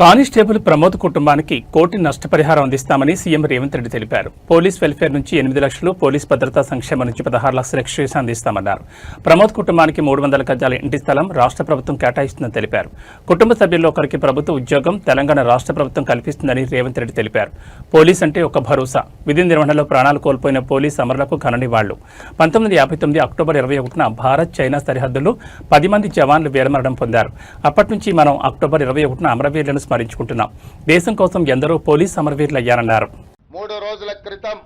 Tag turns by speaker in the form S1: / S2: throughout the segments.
S1: Constable Pramod కుటుంబానికి కోటి నష్టపరిహారం అందిస్తామని సీఎం రేవంత్ రెడ్డి తెలిపారు. పోలీస్ వెల్ఫేర్ నుంచి ఎనిమిది లక్షలు పోలీస్ భద్రతా సంక్షేమం నుంచి పదహారు లక్షల ఎక్స్ట్రేషన్ అందిస్తామన్నారు. ప్రమోద్ కుటుంబానికి మూడు వందల గజాల ఇంటి స్థలం రాష్ట్ర ప్రభుత్వం కేటాయిస్తుందని తెలిపారు. కుటుంబ సభ్యుల్లో ఒకరికి ప్రభుత్వ ఉద్యోగం తెలంగాణ రాష్ట్ర ప్రభుత్వం కల్పిస్తుందని రేవంత్ రెడ్డి తెలిపారు. పోలీస్ అంటే ఒక భరోసా. విధి నిర్వహణలో ప్రాణాలు కోల్పోయిన పోలీస్ అమరులకు ఘననివాళ్ళు పంతొమ్మిది యాభై తొమ్మిది అక్టోబర్ ఇరవై ఒకటిన భారత్ చైనా సరిహద్దుల్లో పది మంది జవాన్లు వీరమరణం పొందారు. అప్పటి నుంచి మనం అక్టోబర్ ఇరవై ఒకటిన అమరవీరులను స్మరించుకుంటున్నాం. దేశం కోసం ఎందరో పోలీస్ అమరవీరులు అయ్యారన్నారు
S2: మూడు రోజుల క్రితం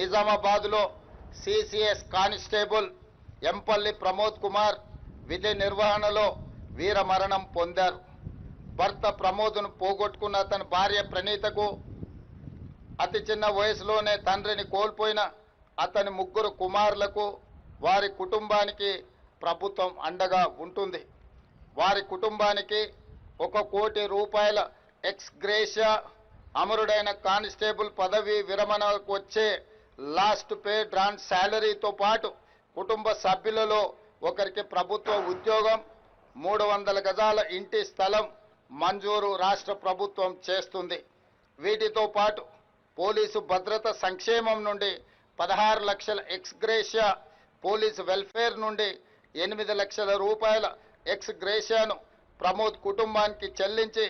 S2: నిజామాబాద్లో సిసిఎస్ కానిస్టేబుల్ ఎంపల్లి ప్రమోద్ కుమార్ విధి నిర్వహణలో వీరమరణం పొందారు. భర్త ప్రమోద్ను పోగొట్టుకున్న అతని భార్య ప్రణీతకు అతి చిన్న వయసులోనే తండ్రిని కోల్పోయిన అతని ముగ్గురు కుమారులకు వారి కుటుంబానికి ప్రభుత్వం అండగా ఉంటుంది. వారి కుటుంబానికి ఒక కోటి రూపాయల ఎక్స్ గ్రేషియా అమరుడైన కానిస్టేబుల్ పదవి విరమణకు వచ్చే లాస్ట్ పే డ్రాన్ శాలరీతో పాటు కుటుంబ సభ్యులలో ఒకరికి ప్రభుత్వ ఉద్యోగం మూడు వందల గజాల ఇంటి స్థలం మంజూరు రాష్ట్ర ప్రభుత్వం చేస్తుంది. వీటితో పాటు పోలీసు భద్రత సంక్షేమం నుండి పదహారు లక్షల ఎక్స్గ్రేషియా పోలీసు వెల్ఫేర్ నుండి ఎనిమిది లక్షల రూపాయల ఎక్స్గ్రేషియాను ప్రమోద్ కుటుంబానికి చెల్లించి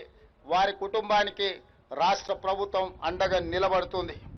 S2: వారి కుటుంబానికి రాష్ట్ర ప్రభుత్వం అండగా నిలబడుతుంది.